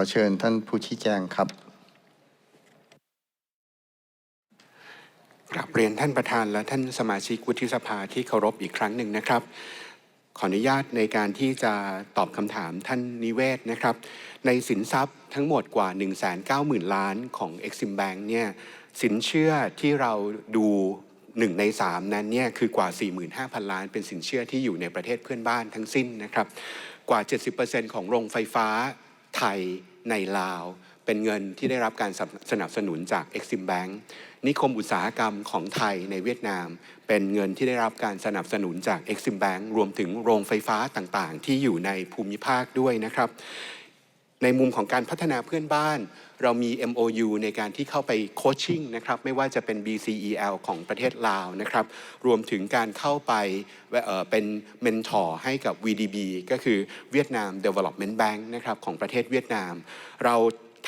อเชิญท่านผู้ชี้แจงครับกราบเรียนท่านประธานและท่านสมาชิกวุฒิสภาที่เคารพอีกครั้งหนึ่งนะครับ ขออนุญาตในการที่จะตอบคำถามท่านนิเวศนะครับ ในสินทรัพย์ทั้งหมดกว่า 190,000 ล้านของ Exim Bank เนี่ยสินเชื่อที่เราดูหนึ่งใน3นั้นเนี่ยคือกว่า 45,000 ล้าน เป็นสินเชื่อที่อยู่ในประเทศเพื่อนบ้านทั้งสิ้นนะครับ กว่า 70%ของโรงไฟฟ้าไทย ในลาว เป็นเงินที่ได้รับการสนับสนุนจาก Exim Bank นิคมอุตสาหกรรมของไทยในเวียดนาม เป็นเงินที่ได้รับการสนับสนุนจาก Exim Bank รวมถึงโรงไฟฟ้าต่างๆ ที่อยู่ในภูมิภาคด้วยนะครับ ในมุมของการพัฒนาเพื่อนบ้าน เรามี MOU ในการที่เข้าไปโคชชิ่งนะครับไม่ว่าจะเป็น BCEL ของประเทศลาวนะครับรวมถึงการเข้าไปเเป็นเมนทอร์ให้กับ VDB ก็คือเวียดนาม Development Bank นะครับของประเทศเวียดนาม เรา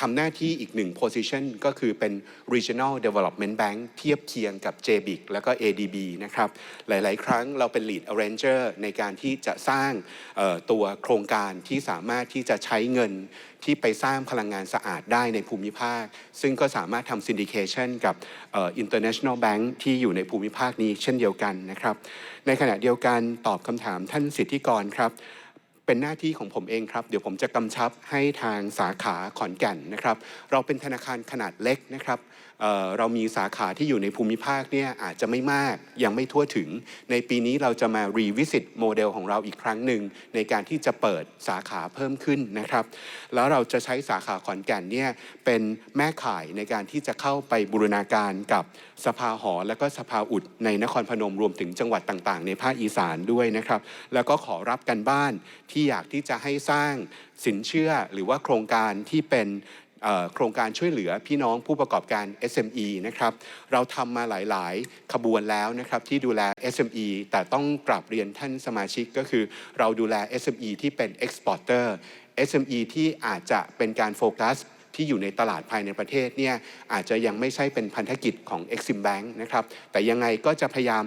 ทำหน้าที่อีกหนึ่ง position ก็คือเป็น Regional Development Bank เทียบเคียงกับ JBIC แล้วก็ ADB นะครับ หลาย ๆ ครั้งเราเป็น Lead Arranger ในการที่จะสร้างตัวโครงการที่สามารถที่จะใช้เงินที่ไปสร้างพลังงานสะอาดได้ในภูมิภาค ซึ่งก็สามารถทำ syndication กับ International Bank ที่อยู่ในภูมิภาคนี้เช่นเดียวกันนะครับ ในขณะเดียวกันตอบคำถามท่านสิทธิกรครับ เป็นหน้าที่ของผมเองครับเดี๋ยวผมจะกำชับให้ทางสาขาขอนแก่นนะครับ เราเป็นธนาคารขนาดเล็กนะครับเเรามีสาขาที่อยู่ในภูมิภาคเนี่ยอาจจะไม่มากยังไม่ทั่วถึง ในปีนี้เราจะมารีวิสิตโมเดลของเราอีกครั้งหนึ่งในการที่จะเปิดสาขาเพิ่มขึ้นนะครับ แล้วเราจะใช้สาขาขอนแก่นเนี่ยเป็นแม่ข่ายในการที่จะเข้าไปบูรณาการกับสภาหอ และก็สภาอุดในนครพนมรวมถึงจังหวัดต่าง ๆ ในภาคอีสานด้วยนะครับ แล้วก็ขอรับกันบ้านที่อยากที่จะให้สร้างสินเชื่อหรือว่าโครงการที่เป็นโครงการช่วยเหลือพี่น้องผู้ประกอบการ SME นะครับ เราทำมาหลาย ๆ ขบวนแล้วนะครับที่ดูแล SME แต่ต้องกลับเรียนท่านสมาชิกก็คือ เราดูแล SME ที่เป็น exporter SME ที่อาจจะเป็นการโฟกัส ที่อยู่ในตลาดภายในประเทศเนี่ยอาจจะยังไม่ใช่เป็นพันธกิจของ Exim Bank นะครับแต่ยังไงก็จะพยายาม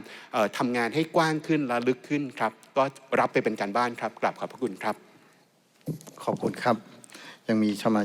ทำงานให้กว้างขึ้นและลึกขึ้นครับก็รับไปเป็นการบ้านครับกลับขอบพระคุณครับ ขอบคุณครับยังมีสมา